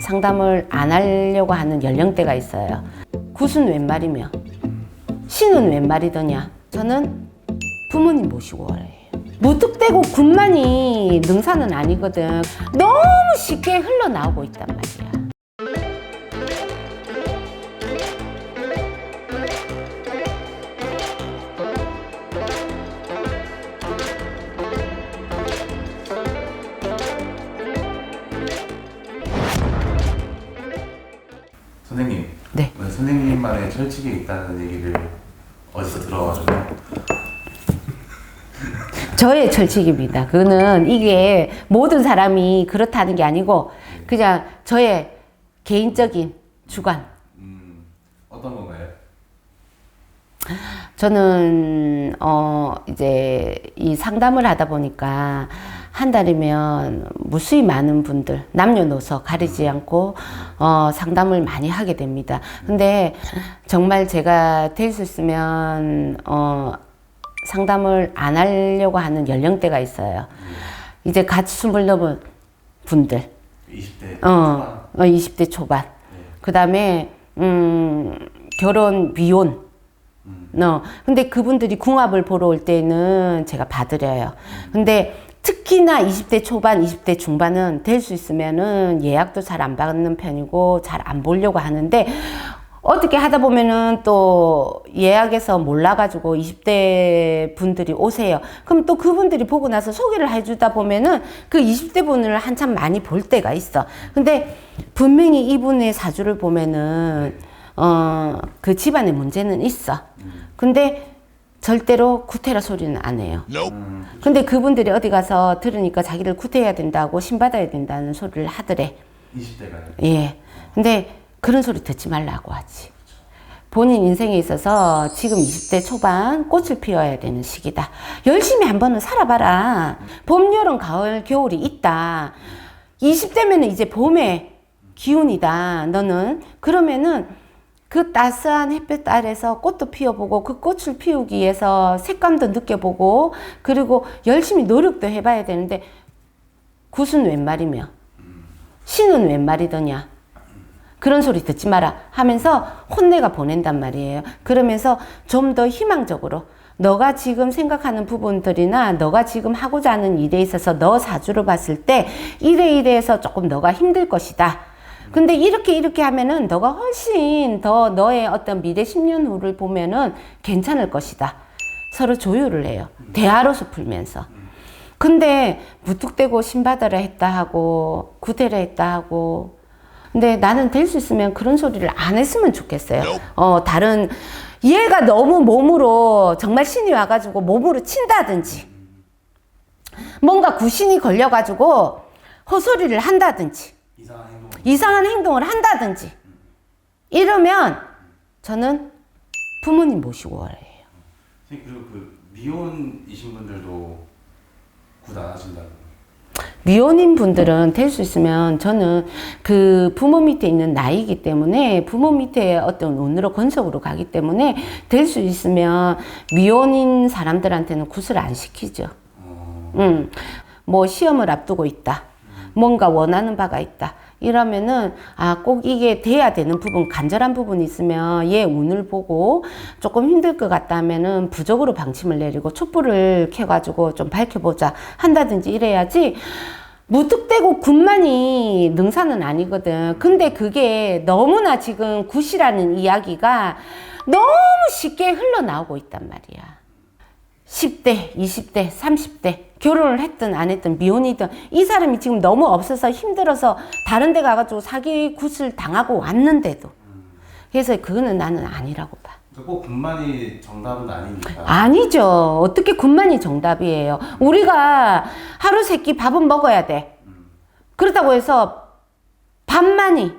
상담을 안 하려고 하는 연령대가 있어요. 굿은 웬 말이며 신은 웬 말이더냐. 저는 부모님 모시고 와요. 무뚝대고 군만이 능사는 아니거든. 너무 쉽게 흘러나오고 있단 말이야. 선생님. 네. 오늘 선생님만의 철칙이 있다는 얘기를 어디서 들어가지고 저의 철칙입니다. 그거는 이게 모든 사람이 그렇다는 게 아니고 그냥 저의 개인적인 주관. 음, 어떤 건가요? 저는 어 이제 이 상담을 하다 보니까 한 달이면 무수히 많은 분들 남녀노소 가리지 않고 어 상담을 많이 하게 됩니다. 근데 정말 제가 될 수 있으면 어 상담을 안 하려고 하는 연령대가 있어요. 이제 갓 스물 넘은 분들, 20대 어, 어 20대 초반. 네. 그 다음에, 음, 결혼, 미혼. 어, 근데 그분들이 궁합을 보러 올 때는 제가 봐드려요. 근데 특히나 20대 초반, 20대 중반은 될 수 있으면은 예약도 잘 안 받는 편이고 잘 안 보려고 하는데 어떻게 하다 보면은 또 예약에서 몰라가지고 20대 분들이 오세요. 그럼 또 그분들이 보고 나서 소개를 해주다 보면은 그 20대 분을 한참 많이 볼 때가 있어. 근데 분명히 이분의 사주를 보면은 어, 그 집안에 문제는 있어. 근데 절대로 구태라 소리는 안 해요. 음, 근데 그분들이 어디 가서 들으니까 자기를 구태해야 된다고 신받아야 된다는 소리를 하더래. 20대가요. 예. 근데 그런 소리 듣지 말라고 하지. 본인 인생에 있어서 지금 20대 초반 꽃을 피워야 되는 시기다. 열심히 한 번은 살아봐라. 봄, 여름, 가을, 겨울이 있다. 20대면은 이제 봄의 기운이다. 너는. 그러면은 그 따스한 햇볕 아래서 꽃도 피워보고 그 꽃을 피우기 위해서 색감도 느껴보고 그리고 열심히 노력도 해봐야 되는데 굿은 웬 말이며 신은 웬 말이더냐. 그런 소리 듣지 마라 하면서 혼내가 보낸단 말이에요. 그러면서 좀 더 희망적으로 너가 지금 생각하는 부분들이나 너가 지금 하고자 하는 일에 있어서 너 사주로 봤을 때 이래 이래해서 조금 너가 힘들 것이다. 근데 이렇게 이렇게 하면은 너가 훨씬 더 너의 어떤 미래 10년 후를 보면은 괜찮을 것이다. 서로 조율을 해요. 대화로서 풀면서. 근데 무뚝대고 신받아라 했다 하고 구대라 했다 하고 근데 나는 될 수 있으면 그런 소리를 안 했으면 좋겠어요. 어 다른 얘가 너무 몸으로 정말 신이 와가지고 몸으로 친다든지 뭔가 구신이 걸려가지고 헛소리를 한다든지 이상한 행동. 이상한 행동을 한다든지 이러면 저는 부모님 모시고 와요. 선생님 그리고 그 미혼이신 분들도 굿 안 하신다고. 미혼인 분들은 될 수 있으면 저는 그 부모 밑에 있는 나이기 때문에 부모 밑에 어떤 운으로 건석으로 가기 때문에 될 수 있으면 미혼인 사람들한테는 굿을 안 시키죠. 어, 음, 뭐 시험을 앞두고 있다. 뭔가 원하는 바가 있다. 이러면은 아 꼭 이게 돼야 되는 부분 간절한 부분이 있으면 얘 운을 보고 조금 힘들 것 같다 하면은 부적으로 방침을 내리고 촛불을 켜가지고 좀 밝혀보자 한다든지 이래야지 무뚝대고 군만이 능사는 아니거든. 근데 그게 너무나 지금 굿이라는 이야기가 너무 쉽게 흘러나오고 있단 말이야. 10대, 20대, 30대 결혼을 했든 안 했든 미혼이든 이 사람이 지금 너무 없어서 힘들어서 다른 데 가가지고 사기 굿을 당하고 왔는데도 그래서 그거는 나는 아니라고 봐. 그러니까 꼭 굿만이 정답은 아니니까. 아니죠. 어떻게 굿만이 정답이에요. 우리가 하루 세 끼 밥은 먹어야 돼. 그렇다고 해서 밥만이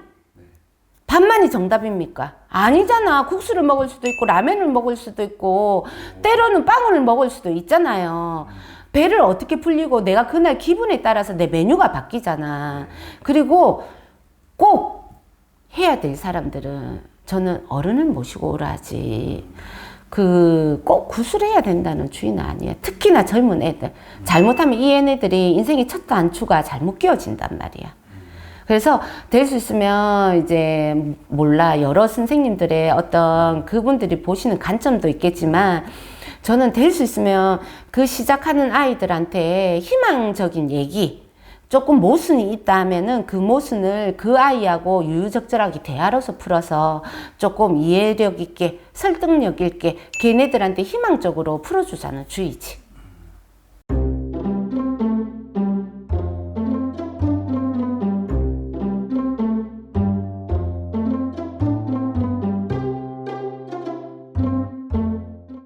밥만이 정답입니까? 아니잖아. 국수를 먹을 수도 있고 라면을 먹을 수도 있고 때로는 빵을 먹을 수도 있잖아요. 배를 어떻게 풀리고 내가 그날 기분에 따라서 내 메뉴가 바뀌잖아. 그리고 꼭 해야 될 사람들은 저는 어른을 모시고 오라지. 그 꼭 구술해야 된다는 주의는 아니에요. 특히나 젊은 애들. 잘못하면 이 애네들이 인생의 첫 단추가 잘못 끼워진단 말이야. 그래서 될 수 있으면 이제 몰라 여러 선생님들의 어떤 그분들이 보시는 관점도 있겠지만 저는 될 수 있으면 그 시작하는 아이들한테 희망적인 얘기 조금 모순이 있다 하면은 그 모순을 그 아이하고 유유적절하게 대화로서 풀어서 조금 이해력 있게 설득력 있게 걔네들한테 희망적으로 풀어주자는 주의지.